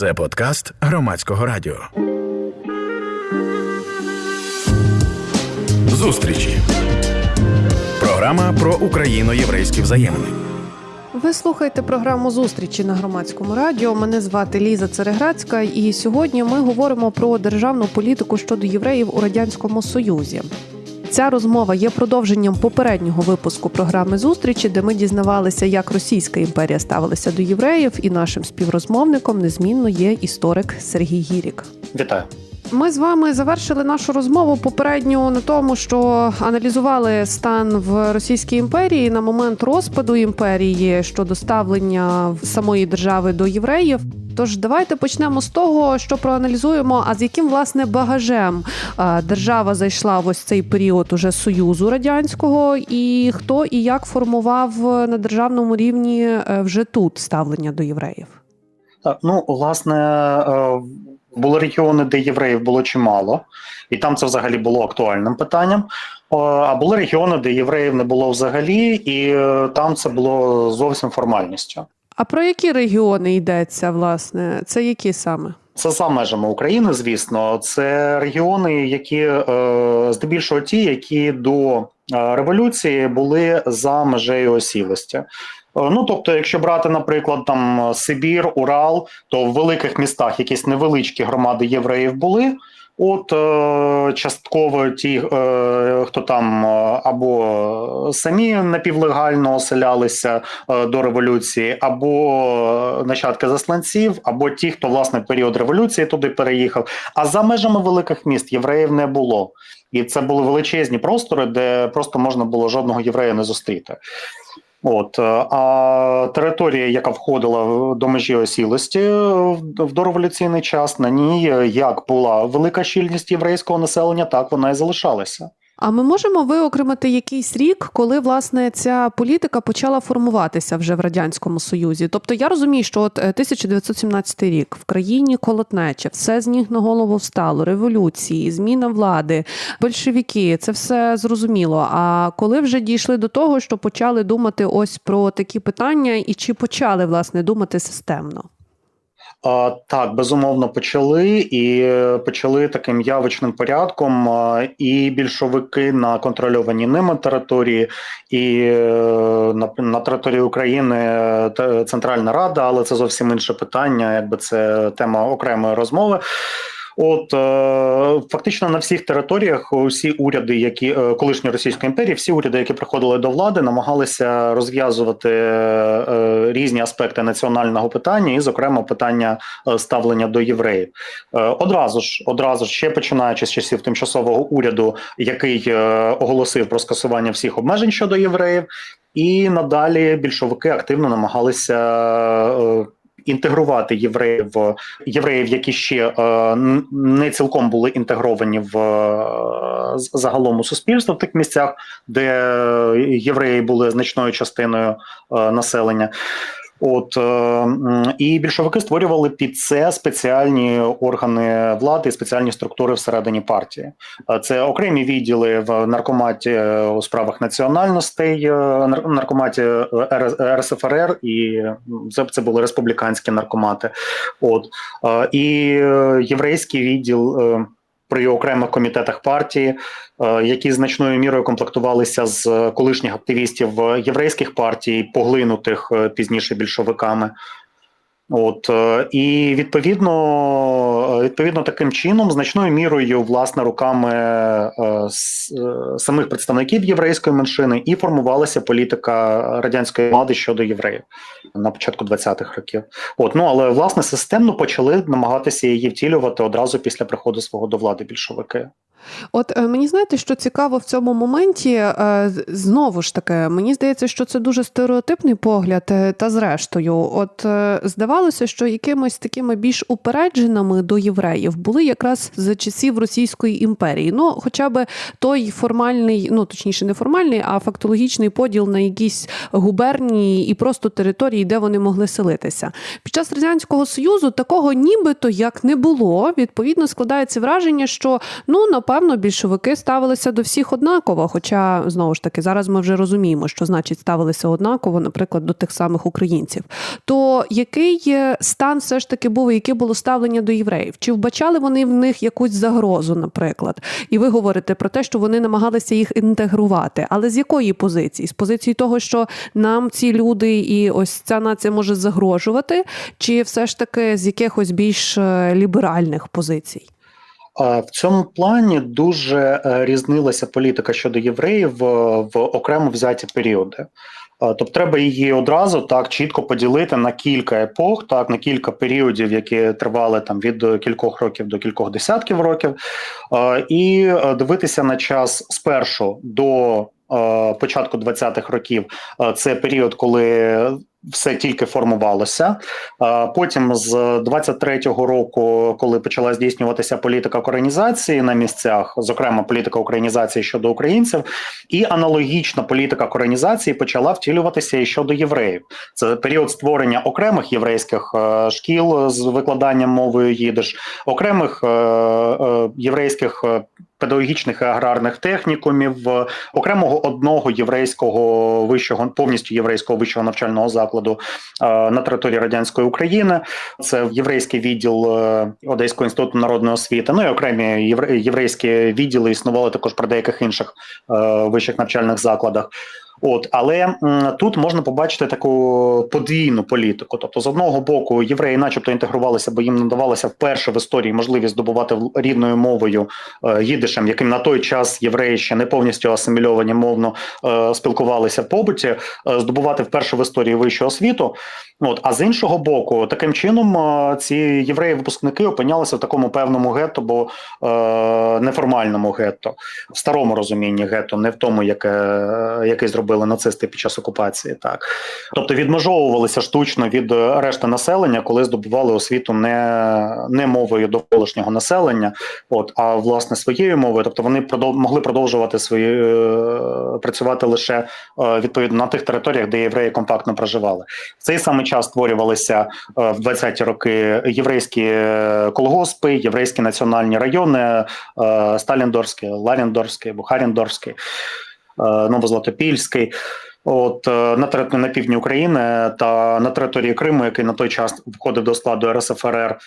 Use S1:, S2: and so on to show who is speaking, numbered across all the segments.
S1: Це подкаст громадського радіо. Зустрічі. Програма про україно-єврейські взаємини.
S2: Ви слухаєте програму зустрічі на громадському радіо. Мене звати Ліза Цереграцька, і сьогодні ми говоримо про державну політику щодо євреїв у радянському союзі. Ця розмова є продовженням попереднього випуску програми зустрічі, де ми дізнавалися, як Російська імперія ставилася до євреїв, і нашим співрозмовником незмінно є історик Сергій Гірік.
S3: Вітаю.
S2: Ми з вами завершили нашу розмову попередню на тому, що аналізували стан в Російській імперії на момент розпаду імперії щодо ставлення самої держави до євреїв. Тож давайте почнемо з того, що проаналізуємо, а з яким власне багажем держава зайшла в ось цей період уже союзу радянського, і хто і як формував на державному рівні е, вже тут ставлення до євреїв.
S3: Ну власне е, були регіони, де євреїв було чимало, і там це взагалі було актуальним питанням. А були регіони, де євреїв не було взагалі, і е, там це було зовсім формальністю.
S2: А про які регіони йдеться, власне? Це які саме?
S3: Це за межами України, звісно. Це регіони, які е, здебільшого ті, які до е, революції були за межею осілості. Е, ну тобто, якщо брати, наприклад, там Сибір, Урал, то в великих містах якісь невеличкі громади євреїв були. От е, частково ті, е, хто там е, або самі напівлегально оселялися до революції, або нащадки засланців, або ті, хто власне період революції туди переїхав. А за межами великих міст євреїв не було, і це були величезні простори, де просто можна було жодного єврея не зустріти. От е, а територія, яка входила до межі осілості в дореволюційний час, на ній як була велика щільність єврейського населення, так вона і залишалася.
S2: А ми можемо виокремити якийсь рік, коли власне ця політика почала формуватися вже в радянському союзі? Тобто я розумію, що от 1917 е, рік в країні колотнеча, все з ніг на голову встало, революції, зміна влади, большевики, це все зрозуміло. А коли вже дійшли до того, що почали думати ось про такі питання, і чи почали власне думати системно?
S3: Так, безумовно, почали і почали таким явичним порядком. І більшовики на контрольовані ними території, і е, на, на території України е, Центральна Рада, але це зовсім інше питання, якби це тема окремої розмови. От е, фактично на всіх територіях усі уряди, які е, колишньої Російської імперії, всі уряди, які приходили до влади, намагалися розв'язувати е, різні аспекти національного питання, і, зокрема, питання ставлення до євреїв. Одразу ж, одразу ж ще починаючи з часів тимчасового уряду, який оголосив про скасування всіх обмежень щодо євреїв, і надалі більшовики активно намагалися інтегрувати євреїв євреїв, які ще е, не цілком були інтегровані в е, загалом у суспільство в тих місцях, де євреї були значною частиною е, населення. От е, і більшовики створювали під це спеціальні органи влади, спеціальні структури всередині партії. Е, це окремі відділи в наркоматі е, у справах національностей, наркоматі РСФРР, і це це були республіканські наркомати. От і єврейський відділ при окремих комітетах партії, е, які значною мірою комплектувалися з колишніх активістів єврейських партій, поглинутих е, пізніше більшовиками. От е, і відповідно, відповідно, таким чином, значною мірою, власне, руками самих представників єврейської меншини і формувалася політика радянської влади щодо євреїв на початку 20-х років. От ну але власне системно почали намагатися її втілювати одразу після приходу свого до влади більшовики.
S2: От е, мені знаєте, що цікаво в цьому моменті, е, знову ж таки, мені здається, що це дуже стереотипний погляд, е, та зрештою, от здавалося, що якимось такими більш упередженими до євреїв були якраз за часів Російської імперії. Ну, хоча б той формальний, ну точніше, не формальний, а фактологічний поділ на якісь губернії і просто території, де вони могли селитися. Під час радянського союзу такого нібито як не було. Відповідно, складається враження, що ну на напевно більшовики ставилися до всіх однаково. Хоча знову ж таки зараз ми вже розуміємо, що значить ставилися однаково, наприклад, до тих самих українців. То який е, стан все ж таки був, яке було ставлення до євреїв? Чи вбачали вони в них якусь загрозу, наприклад? І ви говорите про те, що вони намагалися їх інтегрувати, але з якої позиції? З позиції того, що нам ці люди і ось ця нація може загрожувати, чи все ж таки з якихось більш е, ліберальних позицій?
S3: В цьому плані дуже е, різнилася політика щодо євреїв в окремо взяті періоди. Тобто треба її одразу так чітко поділити на кілька епох, так на кілька періодів, які тривали там від кількох років до кількох десятків років, і е, дивитися на час спершу до е, початку 20-х років. Це період, коли все тільки формувалося. Потім з 23-го року, коли почала здійснюватися політика коренізації на місцях, зокрема політика українізації щодо українців, і аналогічна політика коренізації почала втілюватися і щодо євреїв. Це період створення окремих єврейських е, шкіл з викладанням мовою їдиш, окремих е, е, єврейських. Педагогічних і аграрних технікумів, окремого одного єврейського вищого повністю єврейського вищого навчального закладу е, на території радянської України. Це єврейський відділ е, Одеського інституту народної освіти. Ну і окремі євре- єврейські відділи існували також при деяких інших е, вищих навчальних закладах. От, але тут можна побачити таку подвійну політику. Тобто, з одного боку, євреї, начебто, інтегрувалися, бо їм надавалася вперше в історії можливість здобувати рідною мовою е, їдишем, яким на той час євреї ще не повністю асимільовані мовно е, спілкувалися в побуті, е, здобувати вперше в історії вищу освіту. От, а з іншого боку, таким чином ці євреї-випускники опинялися в такому певному гетто, бо е, неформальному гетто, в старому розумінні гетто, не в тому, яке, яке зробили нацисти під час окупації. Так, тобто відмежовувалися штучно від е, решти населення, коли здобували освіту не, не мовою довколишнього населення, от а власне своєю мовою. Тобто вони продов, могли продовжувати свої е, працювати лише е, відповідно на тих територіях, де євреї компактно проживали. В цей самий час створювалися в 20-ті роки єврейські колгоспи, єврейські національні райони, Сталіндорський, Ларіндорський, Бухаріндорський, Новозлатопільський. От е, на території на півдні України та на території Криму, який на той час входив до складу РСФРР.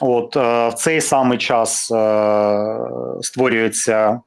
S3: От е, в цей самий час е, створюється е,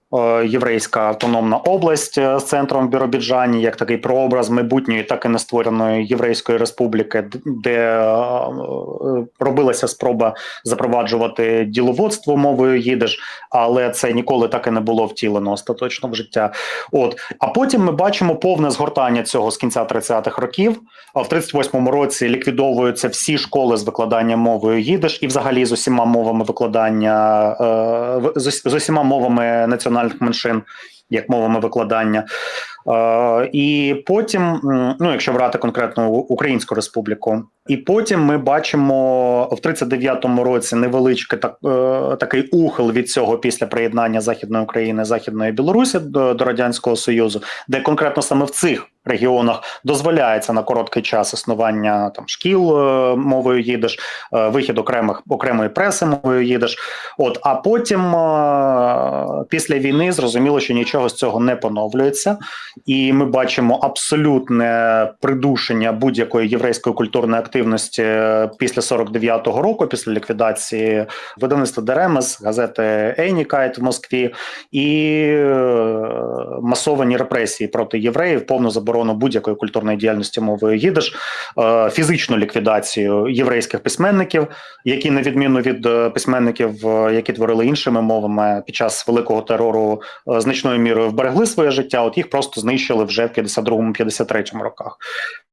S3: єврейська автономна область е, з центром в Біробіджані, як такий прообраз майбутньої, так і не створеної єврейської республіки, де е, е, робилася спроба запроваджувати діловодство мовою їдиш, але це ніколи так і не було втілено остаточно в життя. От а потім ми бачимо повне згортання цього з кінця 30-х років. А в 38-му році ліквідовуються всі школи з викладання мовою їдиш і взагалі з усіма мовами викладання е, з, усіма мовами національних меншин. Як мовами викладання, е, і потім, ну якщо брати конкретно Українську Республіку, і потім ми бачимо в 39-му році невеличкий так, е, такий ухил від цього після приєднання Західної України, Західної Білорусі до, до радянського союзу, де конкретно саме в цих регіонах дозволяється на короткий час існування там шкіл е, мовою їдиш, е, вихід окремих окремої преси мовою їдиш. От а потім е, після війни зрозуміло, що нічого з цього не поновлюється, і ми бачимо абсолютне придушення будь-якої єврейської культурної активності після 49-го року, після ліквідації видавництва Деремес, газети Ейнікайт в Москві, і масовані репресії проти євреїв, повну заборону будь-якої культурної діяльності мовою їдиш, е, фізичну ліквідацію єврейських письменників, які на відміну від е, письменників, е, які творили іншими мовами під час великого терору, значною мірою вберегли своє життя. От їх просто знищили вже в 52-53 роках.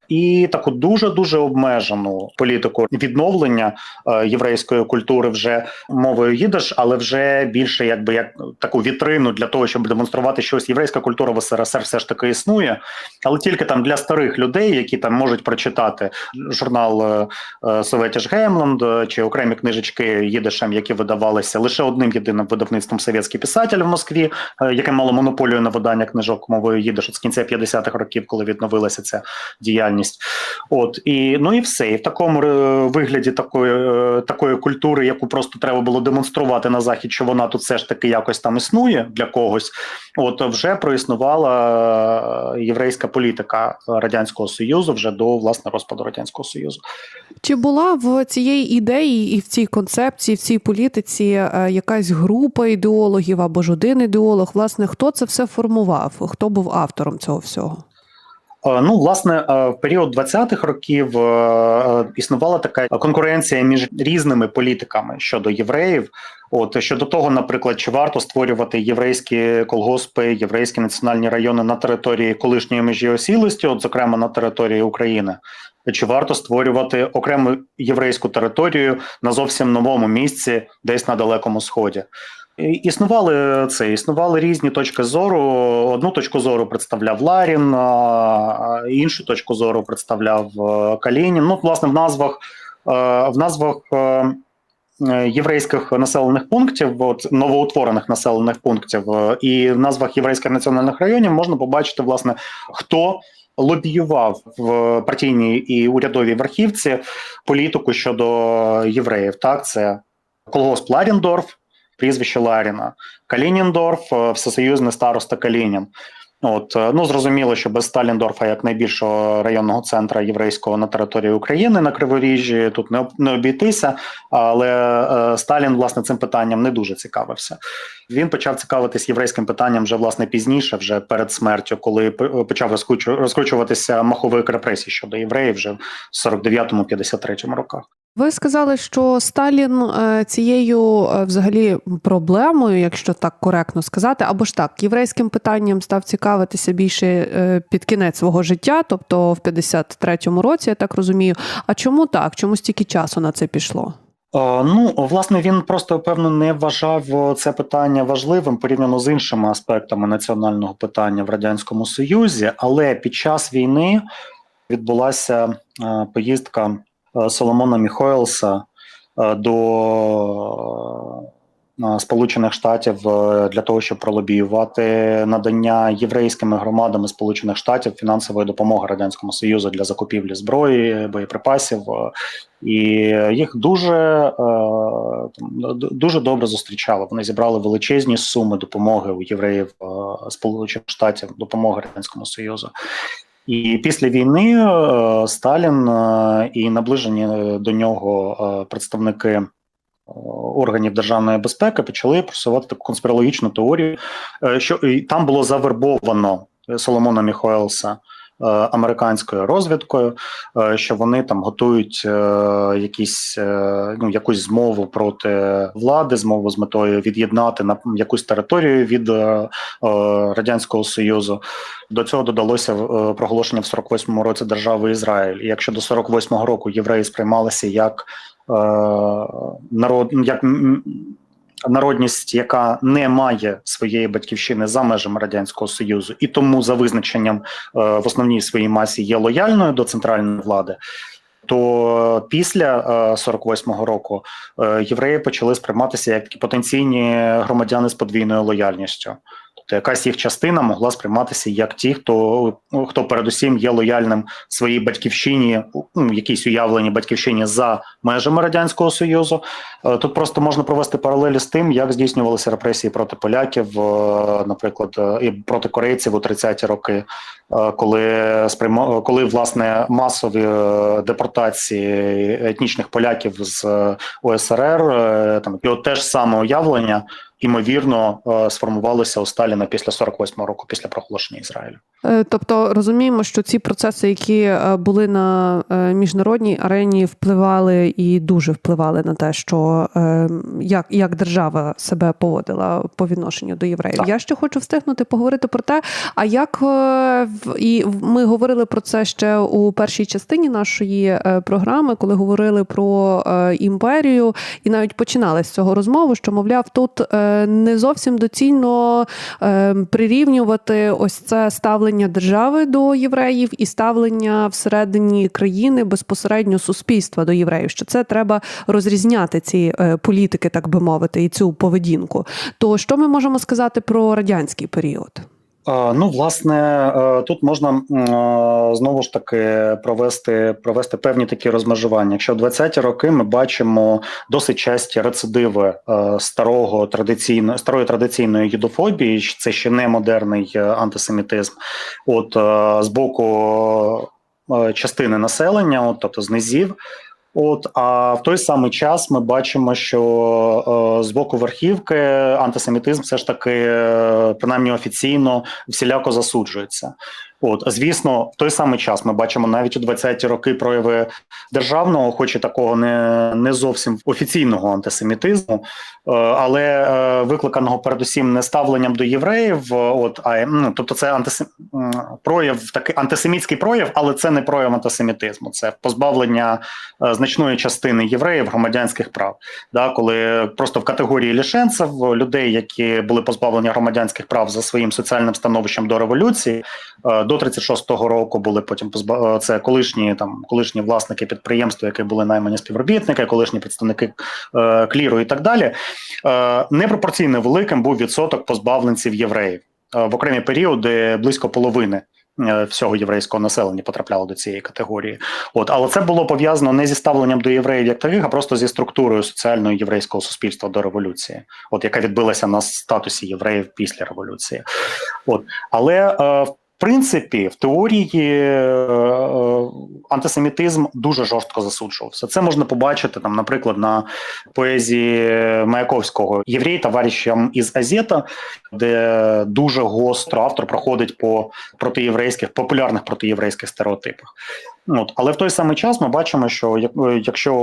S3: І таку дуже дуже обмежену політику відновлення е, єврейської культури вже мовою їдеш, але вже більше якби як таку вітрину для того, щоб демонструвати щось. Єврейська культура в СРСР все ж таки існує, але тільки там для старих людей, які там можуть прочитати журнал е, е, Советіш Геймланд чи окремі книжечки їдешем, які видавалися лише одним єдиним видавництвом «Совєтський писатель в Москві, яке мало монополію на видання книжок мовою їдеш з кінця 50-х років, коли відновилася ця діяльність. Діяльність. От і ну і все. І в такому е, вигляді такої, е, такої культури, яку просто треба було демонструвати на захід, що вона тут все ж таки якось там існує для когось. От вже проіснувала е, єврейська політика радянського союзу вже до власне розпаду радянського союзу.
S2: Чи була в цієї ідеї і в цій концепції, в цій політиці якась група ідеологів або ж один ідеолог? Власне, хто це все формував? Хто був автором цього всього?
S3: Е, Ну, власне, е, в період 20-х років е, існувала така конкуренція між різними політиками щодо євреїв. От щодо того, наприклад, чи варто створювати єврейські колгоспи, єврейські національні райони на території колишньої межі осілості, от зокрема на території України, чи варто створювати окрему єврейську територію на зовсім новому місці, десь на далекому сході? Існували це, існували різні точки зору. Одну точку зору представляв Ларін, іншу точку зору представляв е, Калінін. Ну, власне, в назвах е, в назвах е, єврейських населених пунктів, от новоутворених населених пунктів, і в назвах єврейських національних районів можна побачити, власне, хто лобіював в партійній і урядовій верхівці політику щодо євреїв. Так, це колгосп Ларіндорф, прізвище Ларіна, Калініндорф, е, всесоюзний староста Калінін. От е, ну зрозуміло, що без Сталіндорфа, як найбільшого районного центра єврейського на території України на Криворіжжі, тут не не обійтися. Але е, Сталін власне цим питанням не дуже цікавився. Він почав цікавитись єврейським питанням вже власне пізніше, вже перед смертю, коли почав розкручу- розкручуватися маховик репресій щодо євреїв вже в 49-53 роках.
S2: Ви сказали, що Сталін е, цією е, взагалі проблемою, якщо так коректно сказати, або ж так, єврейським питанням став цікавитися більше е, під кінець свого життя, тобто в 53-му році, я так розумію. А чому так? Чому стільки часу на це пішло?
S3: Ну, власне, він просто певно не вважав це питання важливим порівняно з іншими аспектами національного питання в радянському союзі. Але під час війни відбулася поїздка Соломона Міхоелса е, до е, Сполучених Штатів е, для того, щоб пролобіювати надання єврейськими громадами Сполучених Штатів фінансової допомоги радянському союзу для закупівлі зброї, боєприпасів. е, і їх дуже е, дуже добре зустрічали. Вони зібрали величезні суми допомоги у євреїв е, Сполучених Штатів, допомоги радянському союзу. І після війни е, Сталін е, і наближені до нього е, представники е, органів державної безпеки почали просувати таку конспірологічну теорію, е, що там було завербовано Соломона Міхоелса е, американською розвідкою, е, що вони там готують е, якісь е, ну якусь змову проти влади, змову з метою від'єднати на якусь територію від е, е, радянського союзу. До цього додалося е, проголошення в 48-му році держави Ізраїль. І якщо до 48-го року євреї сприймалися як е, народ, як народність, яка не має своєї батьківщини за межами радянського союзу, і тому за визначенням е, в основній своїй масі є лояльною до центральної влади. То після е, 48-го року е, євреї почали сприйматися як потенційні громадяни з подвійною лояльністю. Тобто якась їх частина могла сприйматися як ті, хто ну, хто передусім є лояльним своїй батьківщині, ну, якійсь уявленій батьківщині за межами радянського союзу. Е, Тут просто можна провести паралелі з тим, як здійснювалися репресії проти поляків, е, наприклад, е, і проти корейців у 30-ті роки, коли сприйма... коли власне масові депортації етнічних поляків з е, там і от те ж саме уявлення. Ймовірно, е, сформувалося у Сталіна після 48-го року, після проголошення Ізраїлю.
S2: Е, Тобто розуміємо, що ці процеси, які е, були на міжнародній арені, впливали і дуже впливали на те, що як, як держава себе поводила по відношенню до євреїв.
S3: Так.
S2: Я ще хочу встигнути поговорити про те, а як і ми говорили про це ще у першій частині нашої програми, коли говорили про імперію, і навіть починали з цього розмову, що мовляв, тут не зовсім доцільно е, прирівнювати ось це ставлення держави до євреїв і ставлення всередині країни безпосередньо суспільства до євреїв. Що це треба розрізняти ці е, політики, так би мовити, і цю поведінку. То що ми можемо сказати про радянський період?
S3: Ну, власне, е, тут можна е, знову ж таки провести, провести певні такі розмежування. Якщо в 20-ті роки ми бачимо досить часті рецидиви е, старого традиційно старої традиційної юдофобії, це ще не модерний антисемітизм, от з боку частини населення, от, тобто з низів. От, а в той самий час ми бачимо, що е, з боку верхівки антисемітизм все ж таки, е, принаймні офіційно, всіляко засуджується. От, звісно, в той самий час ми бачимо навіть у 20-ті роки прояви державного, хоч і такого не, не зовсім офіційного антисемітизму, е, але е, викликаного передусім не ставленням до євреїв. От, а ну, тобто, це антисем... прояв, такий антисемітський прояв, але це не прояв антисемітизму, це позбавлення е, значної частини євреїв громадянських прав. Да, коли просто в категорії лішенців людей, які були позбавлені громадянських прав за своїм соціальним становищем до революції, до 36-го року були потім позба... це колишні там колишні власники підприємства, які були наймані співробітники, колишні представники е, кліру і так далі. Е, непропорційно великим був відсоток позбавленців євреїв Е, в окремі періоди близько половини. е, Всього єврейського населення потрапляло до цієї категорії, от але це було пов'язано не зі ставленням до євреїв як таких, а просто зі структурою соціального єврейського суспільства до революції, от яка відбилася на статусі євреїв після революції. От але е, принципі, в теорії е, антисемітизм дуже жорстко засуджувався. Це можна побачити там, наприклад, на поезії Маяковського Єврей товаришам із Азета, де дуже гостро автор проходить по протиєврейських популярних протиєврейських стереотипах. От, але в той самий час ми бачимо, що як- якщо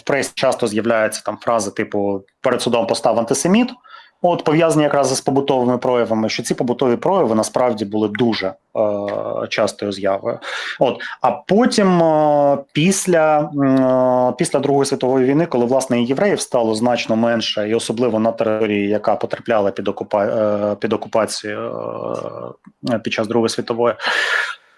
S3: в пресі часто з'являються там фрази типу перед судом постав антисеміт. От пов'язані якраз з побутовими проявами, що ці побутові прояви насправді були дуже е, частою з'явою. От а потім, е, після, е, після Другої світової війни, коли власне і євреїв стало значно менше, і особливо на території, яка потрапляла під окупа е, під окупацію е, під час Другої світової.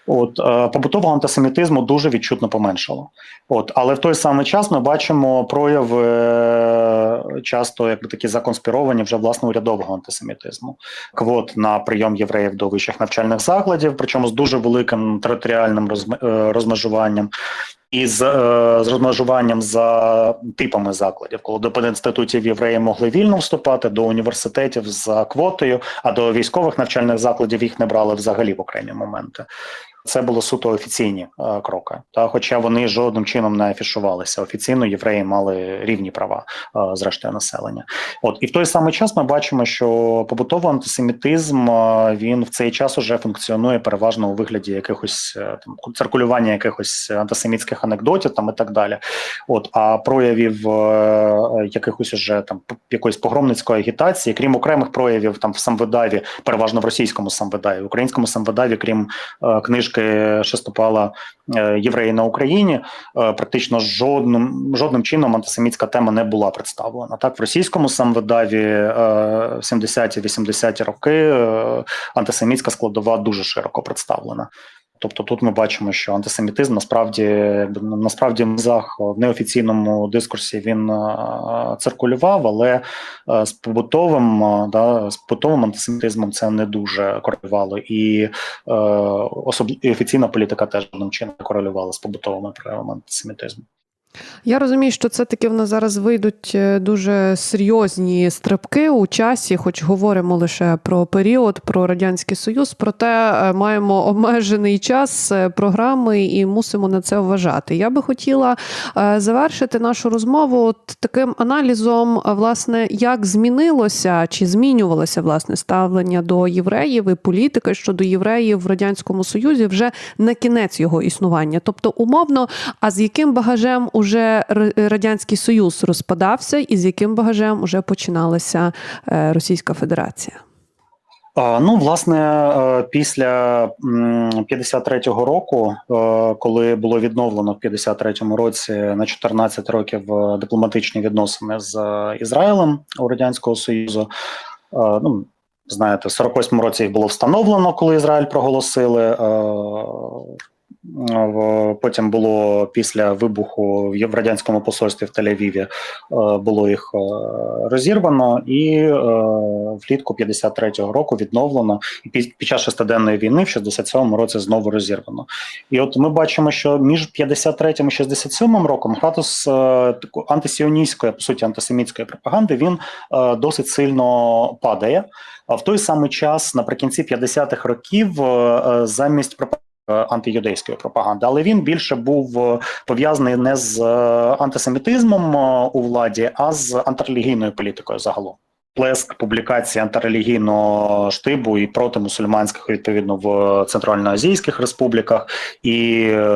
S3: От е, побутового антисемітизму дуже відчутно поменшало. От, але в той самий час ми бачимо прояви е, часто якби такі законспіровані вже власне урядового антисемітизму. Квот на прийом євреїв до вищих навчальних закладів, причому з дуже великим територіальним е, розмежуванням. І з, з розмежуванням за типами закладів, коли до пединститутів євреї могли вільно вступати, до університетів за квотою, а до військових навчальних закладів їх не брали взагалі в окремі моменти. Це було суто офіційні е, кроки, та хоча вони жодним чином не афішувалися. Офіційно євреї мали рівні права е, з рештою населення. От і в той самий час ми бачимо, що побутовий антисемітизм е, він в цей час уже функціонує переважно у вигляді якихось е, там циркулювання якихось антисемітських анекдотів там і так далі. От а проявів е, якихось уже там якоїсь погромницької агітації, крім окремих проявів там в самвидаві, переважно в російському самвидаві, в українському самвидаві, крім е, книжки Шестопала е, Євреї на Україні, е, практично жодним жодним чином антисемітська тема не була представлена. Так, в російському самвидаві е, 70-ті, 80-ті роки е, антисемітська складова дуже широко представлена. Тобто тут ми бачимо, що антисемітизм насправді насправді в мзах в неофіційному дискурсі він е, циркулював, але е, з побутовим е, да, з побутовим антисемітизмом це не дуже корелювало, і е, особ... і офіційна політика теж чином корелювала з побутовими проявами антисемітизму.
S2: Я розумію, що це таки в нас зараз вийдуть е, дуже серйозні стрибки у часі, хоч говоримо лише про період, про радянський союз. Проте е, маємо обмежений час е, програми і мусимо на це вважати. Я би хотіла завершити нашу розмову таким аналізом, власне, як змінилося чи змінювалося власне ставлення до євреїв і політики щодо євреїв в радянському союзі вже на кінець його існування. Тобто, умовно, а з яким багажем уже Радянський Союз розпадався, і з яким багажем уже починалася е, Російська Федерація?
S3: Ну, власне, е, після 53-го року, е, коли було відновлено в 53-му році на 14 років дипломатичні відносини з Ізраїлем у радянського союзу, ну знаєте, в 48-му році їх було встановлено, коли Ізраїль проголосили. Потім було після вибуху в радянському посольстві в Тель-Авіві е, було їх е, розірвано, і е, влітку 53-го року відновлено. І під, час шестиденної війни в 67-му році знову розірвано. І от ми бачимо, що між 53-м і 67-м роком градус антисіоністської, по суті, антисемітської пропаганди він досить сильно падає. А в той самий час, наприкінці 50-х років, замість пропаганди антиюдейської пропаганди, але він більше був е, пов'язаний не з е, антисемітизмом е, у владі, а з антирелігійною політикою загалом. Плеск публікації антирелігійного штибу і проти мусульманських відповідно в центральноазійських республіках, і е,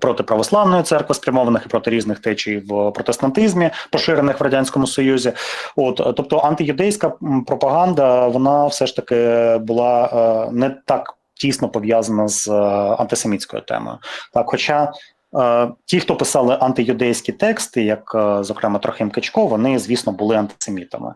S3: проти православної церкви спрямованих і проти різних течій в протестантизмі, поширених в радянському союзі. От тобто антиюдейська пропаганда, вона все ж таки була е, не так тісно пов'язана з е, антисемітською темою. Так, хоча е, ті, хто писали антиюдейські тексти, як е, зокрема Трохим Качко, вони, звісно, були антисемітами.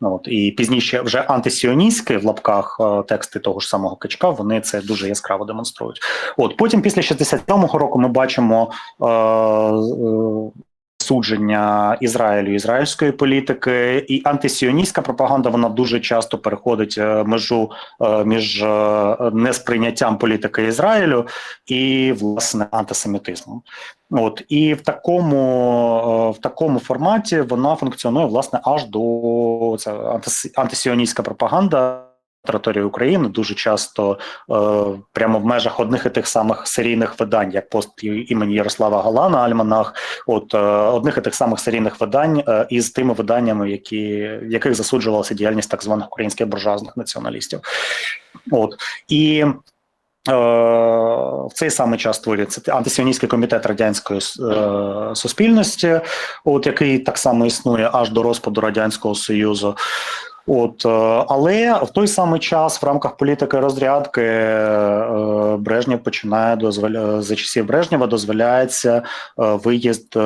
S3: Ну, От, і пізніше вже антисіоністські в лапках тексти того ж самого Качка, вони це дуже яскраво демонструють. От потім, після 67-го року, ми бачимо е, судження Ізраїлю, ізраїльської політики, і антисіоністська пропаганда вона дуже часто переходить е, межу е, між е, несприйняттям політики Ізраїлю і власне антисемітизмом. От і в такому в такому форматі вона функціонує власне аж до це антисіоністська пропаганда. Території України дуже часто е, прямо в межах одних і тих самих серійних видань, як пост імені Ярослава Галана, Альманах, от е, одних і тих самих серійних видань е, із тими виданнями, які в яких засуджувалася діяльність так званих українських буржуазних націоналістів. От і Е, в цей самий час створюється антисіоністський комітет радянської е, суспільності, от який так само існує аж до розпаду радянського союзу. От, е, але в той самий час в рамках політики розрядки е, Брежнєв починає дозволя за часів Брежнєва дозволяється е, виїзд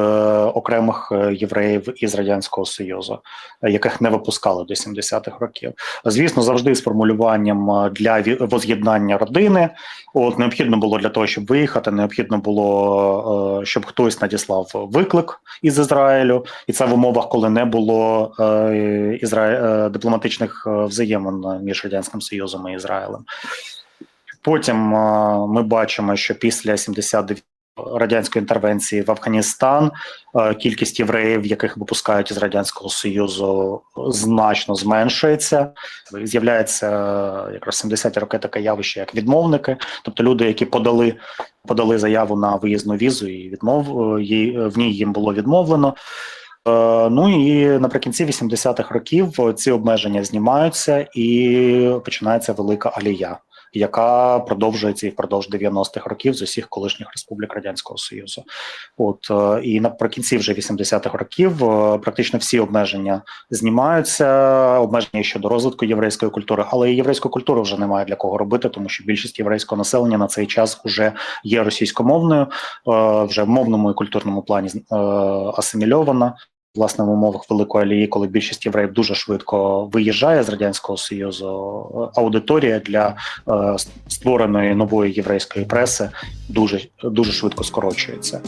S3: окремих євреїв із радянського союзу, яких не випускали до 70-х років. Звісно, завжди з формулюванням для воз'єднання родини. От необхідно було для того, щоб виїхати. Необхідно було, щоб хтось надіслав виклик із Ізраїлю, і це в умовах, коли не було Ізра... е, дипломатичних е, взаємин між радянським союзом і Ізраїлем. Потім е, ми бачимо, що після 79 радянської інтервенції в Афганістан е, кількість євреїв, яких випускають із радянського союзу, значно зменшується. З'являється е, якраз 70-ті роки таке явище, як відмовники, тобто люди, які подали. Подали заяву на виїзну візу, і відмов в ній їм було відмовлено. Е, Ну і наприкінці 80-х років ці обмеження знімаються, і починається велика алія, яка продовжується і впродовж 90-х років з усіх колишніх республік радянського союзу. От е, і наприкінці вже 80-х років е, практично всі обмеження знімаються. Обмеження щодо розвитку єврейської культури, але і єврейську культуру вже немає для кого робити, тому що більшість єврейського населення на цей час вже є російськомовною, вже в мовному і культурному плані асимільована. Власне, в умовах великої алії, коли більшість євреїв дуже швидко виїжджає з радянського союзу, аудиторія для е, створеної нової єврейської преси дуже дуже швидко скорочується.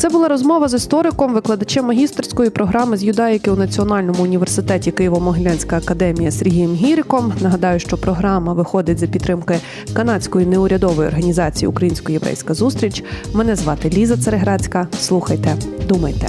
S2: Це була розмова з істориком, викладачем магістерської програми з юдаїки у Національному університеті Києво-Могилянська академія Сергієм Гіриком. Нагадаю, що програма виходить за підтримки канадської неурядової організації Українсько-єврейська зустріч. Мене звати Ліза Цереградська. Слухайте, думайте.